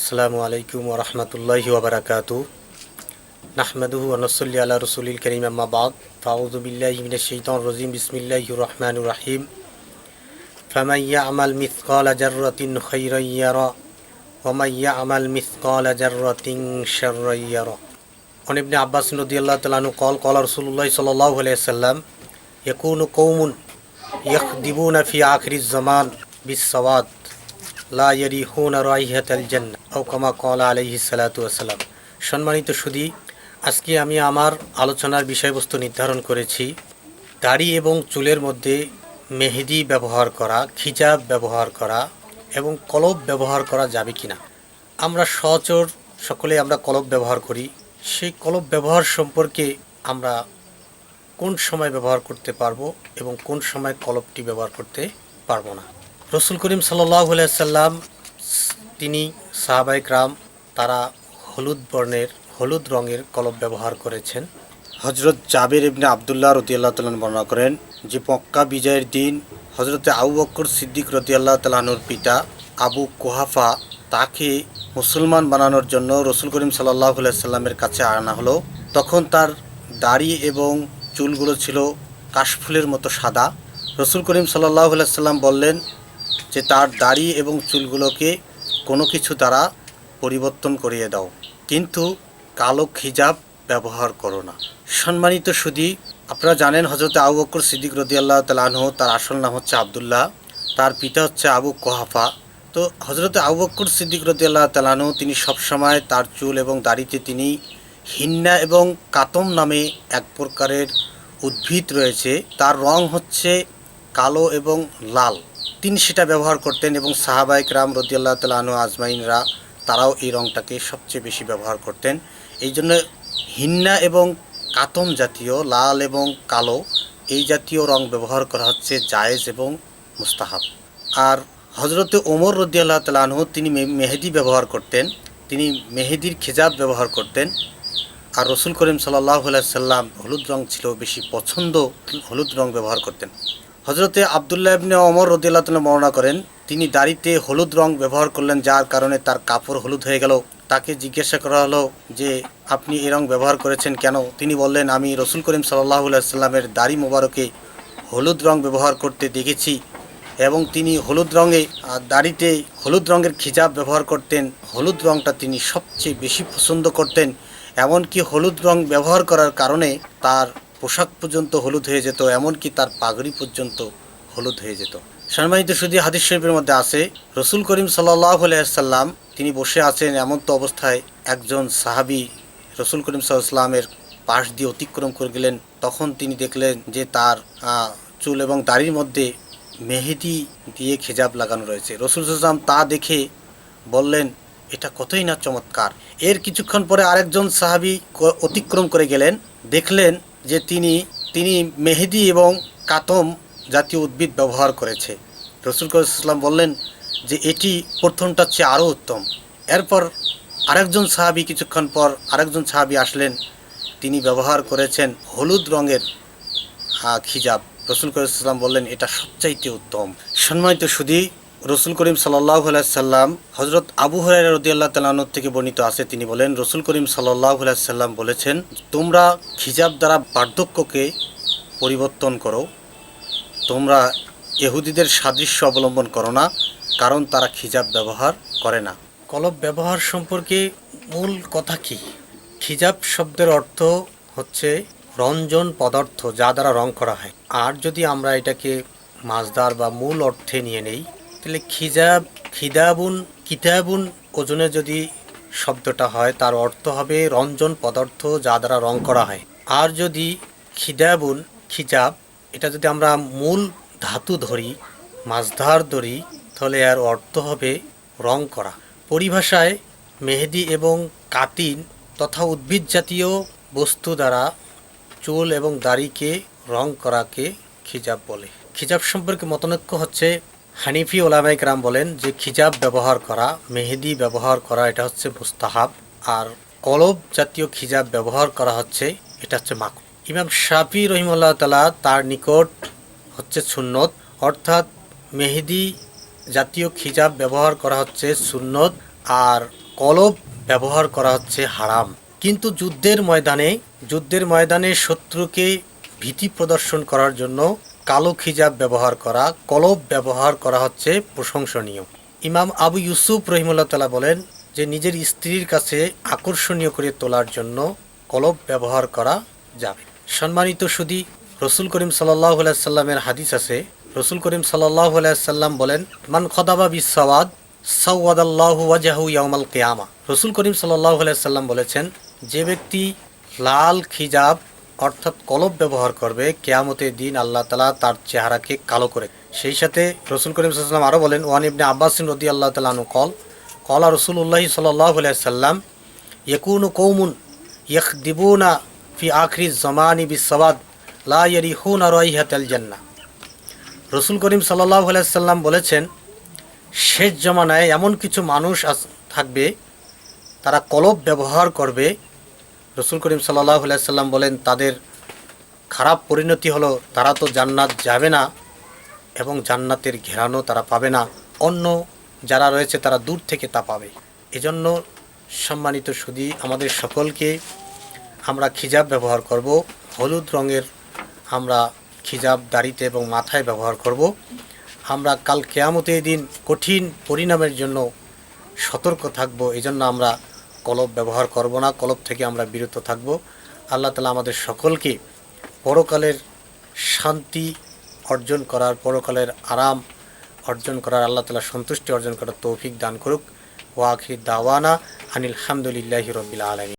আসসালামু আলাইকুম ওরহমতুল্লাহি ওবরাকাতু নাহমাদুহু আনসল্লি আল্লাহ রসুলিল করিম আম্মাবাদ ফাউজুবিল্লাহমিন শৈতন রজিম বিসমিল্লাহ রহমান রাহিম। ফামাইয়া আমাল মিসকাল আজারতিন খৈরইয়ার ওমাইয়া আমাল মিসকাল আজারতিং শর্রইয়ার অনিবনে আব্বাস নদী আল্লাহ তালানু কল কল রসুল্লাহ সাল্লাহ আলাইসাল্লাম ইকুন কৌমুন ইয়াক দিবু ফি আখরিজ জমান বিসওয়াদ লাইয়ারি হুন রাইহাতাল জান্না ও কলা আলহি সম্মানিত সুদী আজকে আমি আমার আলোচনার বিষয়বস্তু নির্ধারণ করেছি, দাড়ি এবং চুলের মধ্যে মেহেদি ব্যবহার করা খিজাব ব্যবহার করা এবং কলব ব্যবহার করা যাবে কি না আমরা সচর সকলে আমরা কলব ব্যবহার করি। সেই কলব ব্যবহার সম্পর্কে আমরা কোন সময় ব্যবহার করতে পারব এবং কোন সময় কলবটি ব্যবহার করতে পারব না। রসুল করিম সাল্লাম, তিনি সাহাবাইক রাম তারা হলুদ বর্ণের, হলুদ রঙের কলব ব্যবহার করেছেন। হজরত জাবের ইবনে আবদুল্লাহ রদিয়াল্লাহ তালন বর্ণনা করেন যে, মক্কা বিজয়ের দিন হজরতে আবু বক্কর সিদ্দিক রদিয়াল্লাহ তালাহনুর পিতা আবু কোহাফা তাকে মুসলমান বানানোর জন্য রসুল করিম সাল্লাহ সাল্লামের কাছে আনা হলো। তখন তার দাড়ি এবং চুলগুলো ছিল কাশফুলের মতো সাদা। রসুল করিম সাল্লাহ সাল্লাম বললেন যে তার দাড়ি এবং চুলগুলোকে কোনো কিছু দ্বারা পরিবর্তন করিয়ে দাও। কিন্তু কালো খিজাব ব্যবহার করো না। সম্মানিত সুদী আপনারা জানেন হজরত আবু বকর সিদ্দিক রদি আল্লাহ তালাহ তার আসল নাম হচ্ছে আবদুল্লাহ। তার পিতা হচ্ছে আবু কোহাফা। তো হজরত আবু বকর সিদ্দিক রদি আল্লাহ তালাহ তিনি সবসময় তার চুল এবং দাড়িতে তিনি হিন্না এবং কাতম নামে এক প্রকারের উদ্ভিদ রয়েছে। তার রং হচ্ছে কালো এবং লাল। তিনি সেটা ব্যবহার করতেন এবং সাহাবাইক রাম রদিয়াল্লাহ তালু আজমাইনরা তারাও এই রঙটাকে সবচেয়ে বেশি ব্যবহার করতেন। এই জন্য হিন্না এবং কাতম জাতীয়, লাল এবং কালো এই জাতীয় রং ব্যবহার করা হচ্ছে জায়েজ এবং মুস্তাহাব। আর হজরতে ওমর রদিয়াল্লাহ তালু তিনি মেহেদি ব্যবহার করতেন। তিনি মেহেদির খেজাব ব্যবহার করতেন। আর রসুল করিম সাল্লাহ সাল্লাম হলুদ রং ছিল বেশি পছন্দ, হলুদ রং ব্যবহার করতেন। হজরতে আবদুল্লাহ ইবনে অমর রদিল্লাহ বর্ণনা করেন, তিনি দাড়িতে হলুদ রং ব্যবহার করলেন, যার কারণে তার কাপড় হলুদ হয়ে গেল। তাকে জিজ্ঞাসা করা হলো যে, আপনি এ রং ব্যবহার করেছেন কেন? তিনি বললেন, আমি রসুল করিম সাল্লাহ সাল্লামের দাড়ি মোবারকে হলুদ রং ব্যবহার করতে দেখেছি এবং তিনি হলুদ রঙে দাড়িতে হলুদ রঙের খিজাব ব্যবহার করতেন। হলুদ রঙটা তিনি সবচেয়ে বেশি পছন্দ করতেন। এমনকি হলুদ রং ব্যবহার করার কারণে তার পোশাক পর্যন্ত হলুদ হয়ে যেত, এমনকি তার পাগড়ি পর্যন্ত হলুদ হয়ে যেত। সম্মানিত শুধু হাদিস শরীফের মধ্যে আছে, রসুল করিম সাল্লাহ আলাইসাল্লাম তিনি বসে আছেন এমন তো অবস্থায় একজন সাহাবি রসুল করিম সাল্লামের পাশ দিয়ে অতিক্রম করে গেলেন। তখন তিনি দেখলেন যে তার চুল এবং দাড়ির মধ্যে মেহেদি দিয়ে খেজাব লাগানো রয়েছে। রসুল সাল্লাম তা দেখে বললেন, এটা কতই না চমৎকার। এর কিছুক্ষণ পরে আরেকজন সাহাবি অতিক্রম করে গেলেন, দেখলেন যে তিনি তিনি মেহেদি এবং কাতম জাতীয় উদ্ভিদ ব্যবহার করেছে। রসুল ইসলাম বললেন যে এটি প্রথমটার চেয়ে আরও উত্তম। এরপর আরেকজন সাহাবি কিছুক্ষণ পর আরেকজন সাহাবি আসলেন। তিনি ব্যবহার করেছেন হলুদ রঙের খিজাব। রসুল করিম বললেন, এটা সবচাইতে উত্তম। সম্মানিত সুদী রসুল করিম সাল্লাহ সাল্লাম হজরত আবু হরাই রদিয়াল্লাহ তালানোর থেকে বর্ণিত আছে। তিনি বলেন, রসুল করিম সাল্লাহ সাল্লাম বলেছেন, তোমরা খিজাব দ্বারা বার্ধক্যকে পরিবর্তন করো। তোমরা এহুদিদের সাদৃশ্য অবলম্বন করো না, কারণ তারা খিজাব ব্যবহার করে না। কলব ব্যবহার সম্পর্কে মূল কথা কি? খিজাব শব্দের অর্থ হচ্ছে রঞ্জন পদার্থ, যা দ্বারা রং করা হয়। আর যদি আমরা এটাকে মাছদার বা মূল অর্থে নিয়ে নেই তাহলে খিজাব খিদাবুন, কিতাবুন ওজনে যদি শব্দটা হয়, তার অর্থ হবে রঞ্জন পদার্থ যা দ্বারা রং করা হয়। আর যদি খিদাবুন, খিজাব, এটা যদি আমরা মূল ধাতু ধরি মাছধার ধরি, তাহলে এর অর্থ হবে রং করা। পরিভাষায় মেহেদি এবং কাতিন তথা উদ্ভিদ জাতীয় বস্তু দ্বারা চুল এবং দাড়িকে রং করাকে খিজাব বলে। খিজাব সম্পর্কে মতনৈক্য হচ্ছে হানিফি ওলামাইক রাম বলেন যে খিজাব ব্যবহার করা, মেহেদি ব্যবহার করা, এটা হচ্ছে মুস্তাহাব। আর কলব জাতীয় খিজাব ব্যবহার করা হচ্ছে, এটা হচ্ছে মাক ইমাম শাফি রহিমুল্লাহ তালা তার নিকট হচ্ছে সুন্নত, অর্থাৎ মেহেদি জাতীয় খিজাব ব্যবহার করা হচ্ছে সুন্নত, আর কলব ব্যবহার করা হচ্ছে হারাম। কিন্তু যুদ্ধের ময়দানে যুদ্ধের ময়দানে শত্রুকে ভীতি প্রদর্শন করার জন্য কালো খিজাব ব্যবহার করা, কলব ব্যবহার করা হচ্ছে প্রশংসনীয়। ইমাম আবু ইউসুফ রহিমুল্লাহ তালা বলেন যে, নিজের স্ত্রীর কাছে আকর্ষণীয় করে তোলার জন্য কলব ব্যবহার করা যাবে। সম্মানিত সুদী, রসুল করিম সাল্লাহ সাল্লামের হাদিস আছে। রসুল করিম সাল্লাহ সাল্লাম বলেন, মান খদাবা বিসাওয়াদ সাউয়াদাল্লাহু ওয়াজাহু ইয়াউমাল কিয়ামা। রসুল করিম সাল্লাহ সাল্লাম বলেছেন, যে ব্যক্তি লাল খিজাব অর্থাৎ কলব ব্যবহার করবে কেয়ামতের দিন আল্লাহ তালা তার চেহারাকে কালো করে। সেই সাথে রসুল করিম সাল্লাম আরও বলেন, ওয়ান ইবনে আব্বাসিন রদি আল্লাহ তালানু কল কলা রসুল্লাহি সাল্লাহ সাল্লাম ইয়কুনু কৌমুন ইয়খ দিবুনা ফি আখরি জমানি বিসওয়াদ লা ইয়ারিহুনা রাইহাতাল জান্নাহ রসুল করিম সাল্লাহ সাল্লাম বলেছেন, শেষ জমানায় এমন কিছু মানুষ থাকবে, তারা কলব ব্যবহার করবে রসুল করিম সাল্লাহ সাল্লাম বলেন, তাদের খারাপ পরিণতি হলো তারা তো জান্নাত যাবে না এবং জান্নাতের ঘেরানো তারা পাবে না। অন্য যারা রয়েছে তারা দূর থেকে তা পাবে। এজন্য সম্মানিত সুদী, আমাদের সকলকে আমরা খিজাব ব্যবহার করব, হলুদ রঙের আমরা খিজাব দাড়িতে এবং মাথায় ব্যবহার করব। আমরা কাল কেয়ামতের দিন কঠিন পরিণামের জন্য সতর্ক থাকব এই জন্য আমরা কলব ব্যবহার করব না, কলব থেকে আমরা বিরত থাকব। আল্লাহ তালা আমাদের সকলকে পরকালের শান্তি অর্জন করার, পরকালের আরাম অর্জন করার, আল্লাহ তালা সন্তুষ্টি অর্জন করার তৌফিক দান করুক। ওয়াখির দাওয়ানা আনিল হামদুলিল্লাহি রবিল আলমী